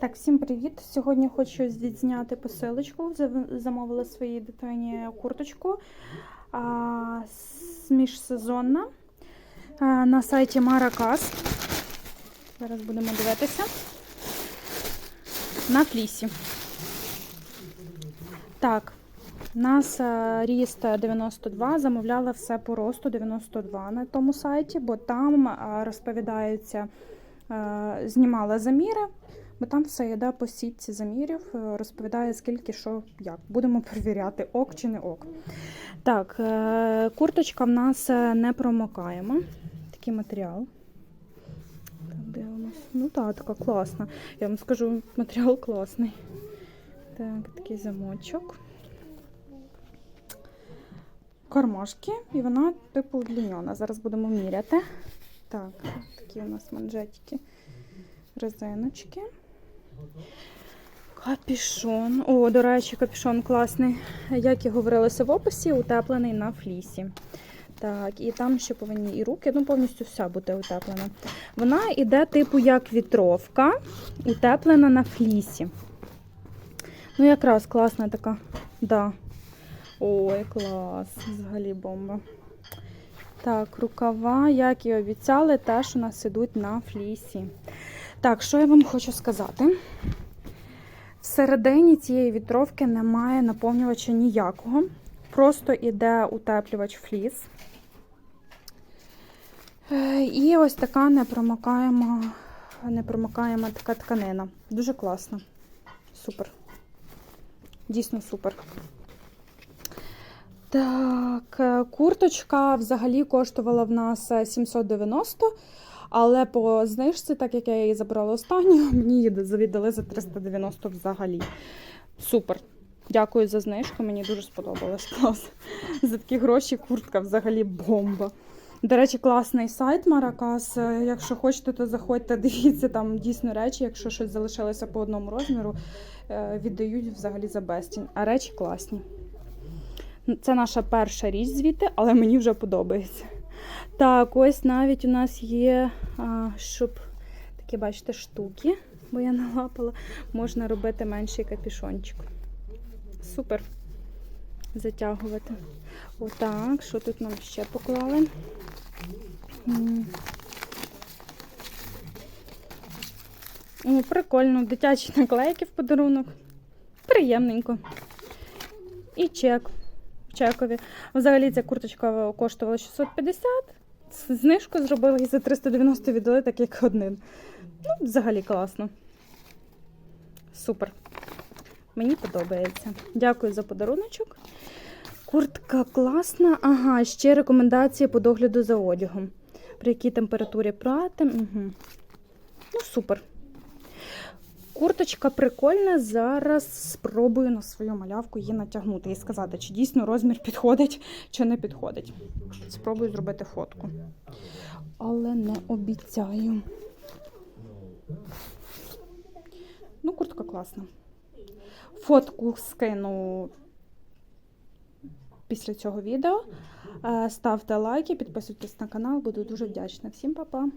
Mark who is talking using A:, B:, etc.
A: Так, всім привіт! Сьогодні хочу відзняти посилочку. Замовила своїй дитині курточку а, міжсезонна а, на сайті Maracas. Зараз будемо дивитися. На флісі. Так, у нас а, ріст 92, замовляла все по росту 92 на тому сайті, бо там а, розповідаються, а, знімала заміри. Все йде по сітці замірів, е, розповідає скільки, що, як. Будемо перевіряти, ок чи не ок. Так, е, курточка в нас е, не промокаємо. Такий матеріал. Так, дивимось. Ну так, така класна. Я вам скажу, матеріал класний. Так, такий замочок. Кармашки, і вона типу дліньона. Зараз будемо міряти. Так, такі у нас манжетики, резиночки. Капішон. О, до речі, капішон класний. Як і говорилося в описі, утеплений на флісі. Так, і там ще повинні і руки, ну повністю вся бути утеплена. Вона йде типу як вітровка, утеплена на флісі. Ну, якраз класна така. Да. Ой, клас, взагалі бомба. Так, рукава, як і обіцяли, теж у нас ідуть на флісі. Так, що я вам хочу сказати? Всередині цієї вітровки немає наповнювача ніякого. Просто іде утеплювач фліс. Е, І ось така непромокаєма, непромокаєма така тканина. Дуже класна. Супер. Дійсно супер. Так, е, курточка взагалі коштувала в нас е, 790, але по знижці, так як я її забрала останню, мені її віддали за 390 взагалі. Супер. Дякую за знижку, мені дуже сподобалось. Клас. За такі гроші куртка взагалі бомба. До речі, класний сайт Маракас. Якщо хочете, то заходьте, дивіться там дійсно речі. Якщо щось залишилося по одному розміру, е, віддають взагалі за безцінь. А речі класні. Це наша перша річ звідти, але мені вже подобається. Так, ось навіть у нас є, а, щоб такі, бачите, штуки, бо я налапала, можна робити менший капішончик. Супер. Затягувати. Отак, що тут нам ще поклали? О, прикольно, дитячі наклейки в подарунок. Приємненько. І чек чекові. Взагалі ця курточка коштувала 650. Знижку зробили і за 390 віддали, так як один. Ну, взагалі класно. Супер. Мені подобається. Дякую за подаруночок. Куртка класна. Ага, ще рекомендації по догляду за одягом. При якій температурі прати. Угу. Ну, супер. Курточка прикольна. Зараз спробую на свою малявку її натягнути і сказати, чи дійсно розмір підходить, чи не підходить. Спробую зробити фотку. Але не обіцяю. Ну, куртка класна. Фотку скину після цього відео. Е, Ставте лайки, підписуйтесь на канал, буду дуже вдячна. Всім па-па!